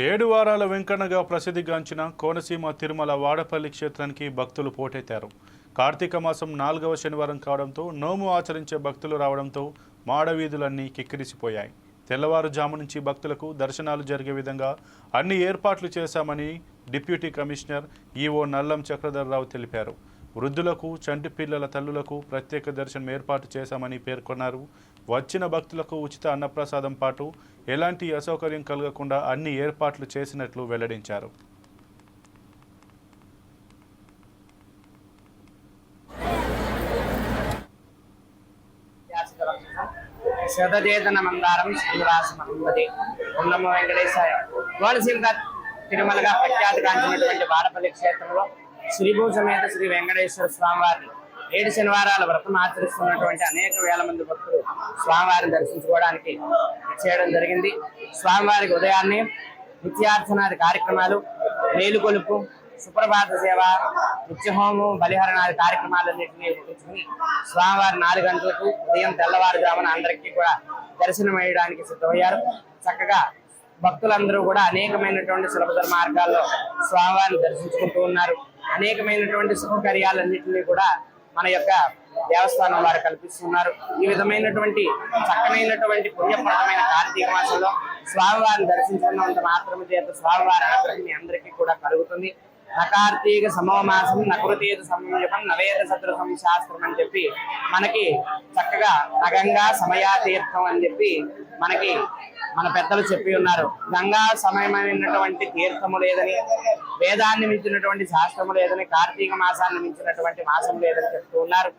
ఏడు వారాల వెంకన్నగా ప్రసిద్ధిగాంచిన కోనసీమ తిరుమల వాడపల్లి క్షేత్రానికి భక్తులు పోటెత్తారు. కార్తీక మాసం నాలుగవ శనివారం కావడంతో నోము ఆచరించే భక్తులు రావడంతో మాడవీధులన్నీ కిక్కిరిసిపోయాయి. తెల్లవారుజాము నుంచి భక్తులకు దర్శనాలు జరిగే విధంగా అన్ని ఏర్పాట్లు చేశామని deputy commissioner EO Nallam Chakradhar Rao తెలిపారు. వృద్ధులకు చంటి పిల్లల తల్లులకు ప్రత్యేక దర్శనం ఏర్పాటు చేశామని పేర్కొన్నారు. వచ్చిన భక్తులకు ఉచిత అన్నప్రసాదం పాటు ఎలాంటి అసౌకర్యం కలగకుండా అన్ని ఏర్పాట్లు చేసినట్లు వెల్లడించారు. శతచేతన మందారం శ్రీనివాసమహమ్మది ఉన్నమ వెంకటేశాయ. కోనసీమ తిరుమలగా ప్రఖ్యాతి కాంచినటువంటి వాడపల్లి క్షేత్రంలో శ్రీభూ సమేత శ్రీ వెంకటేశ్వర స్వామివారిని ఏడు శనివారాల వ్రతం ఆచరిస్తున్నటువంటి అనేక వేల మంది భక్తులు స్వామివారిని దర్శించుకోవడానికి చేయడం జరిగింది. స్వామివారికి ఉదయాన్నే నిత్యార్చనాది కార్యక్రమాలు మేలుకొలుపు సుప్రభాత సేవ నిత్యహోమం బలిహరణాది కార్యక్రమాలన్నింటినీ ముగించుకుని స్వామివారి నాలుగు గంటలకు ఉదయం తెల్లవారుజామున అందరికీ కూడా దర్శనం వేయడానికి సిద్ధమయ్యారు. చక్కగా భక్తులందరూ కూడా అనేకమైనటువంటి సులభతర మార్గాల్లో స్వామివారిని దర్శించుకుంటూ ఉన్నారు. అనేకమైనటువంటి సౌకర్యాలన్నింటినీ కూడా మన యొక్క దేవస్థానం వారు కల్పిస్తున్నారు. ఈ విధమైనటువంటి చక్కనైనటువంటి పుణ్యప్రదమైన కార్తీక మాసంలో స్వామివారిని దర్శించుకున్నంత మాత్రమే చేత స్వామివారి అనుగ్రహం అందరికీ కూడా కలుగుతుంది. నకార్తీక సమోమాసం నకృతీత సంయమం నవేద సదృశం శాస్త్రం అని చెప్పి మనకి చక్కగా నగంగా సమయాతీర్థం అని చెప్పి మనకి మన పెద్దలు చెప్పి ఉన్నారు. గంగా సమయమైనటువంటి తీర్థము లేదని వేదాన్ని మించినటువంటి శాస్త్రము లేదని కార్తీక మాసాన్ని మించినటువంటి మాసం లేదని చెప్తూ ఉన్నారు.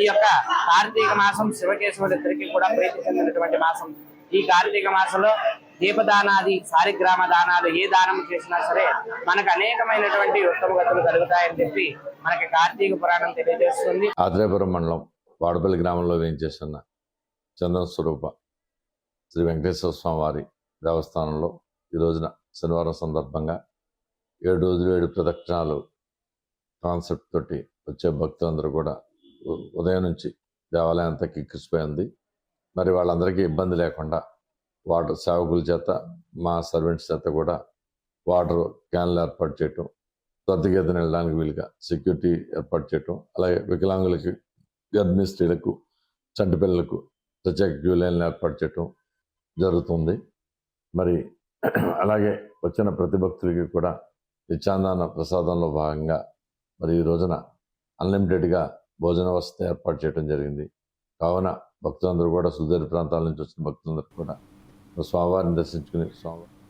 ఈ యొక్క కార్తీక మాసం శివకేశవుడిద్దరికి కూడా ప్రీతి చెందినటువంటి మాసం. ఈ కార్తీక మాసంలో దీపదానాది సారిగ్రామ దానాలు ఏ దానం చేసినా సరే మనకు అనేకమైనటువంటి ఉత్తమ గతులు కలుగుతాయని చెప్పి మనకి కార్తీక పురాణం తెలియజేస్తుంది. ఆత్రేయపురం మండలం వాడపల్లి గ్రామంలో వేయించేస్తున్న చందన స్వరూప. శ్రీ వెంకటేశ్వర స్వామి వారి దేవస్థానంలో ఈ రోజున శనివారం సందర్భంగా ఏడు రోజులు ఏడు ప్రదక్షిణాలు కాన్సెప్ట్ తోటి వచ్చే భక్తులందరూ కూడా ఉదయం నుంచి దేవాలయం అంతా కిక్కిసిపోయింది మరి వాళ్ళందరికీ ఇబ్బంది లేకుండా వాటర్ సేవకుల చేత మా సర్వెంట్స్ చేత కూడా వాటర్ క్యాన్లు ఏర్పాటు చేయటం త్వరితగతిన వెళ్ళడానికి వీలుగా సెక్యూరిటీ ఏర్పాటు చేయటం అలాగే వికలాంగులకి గర్భిణీ స్త్రీలకు చంటి పిల్లలకు ప్రత్యేక క్యూ లైన్లు ఏర్పాటు చేయటం జరుగుతుంది. మరి అలాగే వచ్చిన ప్రతి భక్తులకి కూడా నిత్యానంద ప్రసాదంలో భాగంగా మరి ఈ రోజున అన్లిమిటెడ్గా భోజన వసతి ఏర్పాటు చేయడం జరిగింది. కావున భక్తులందరూ కూడా సుదూర ప్రాంతాల నుంచి వచ్చిన భక్తులందరూ కూడా స్వామివారిని దర్శించుకుని స్వామి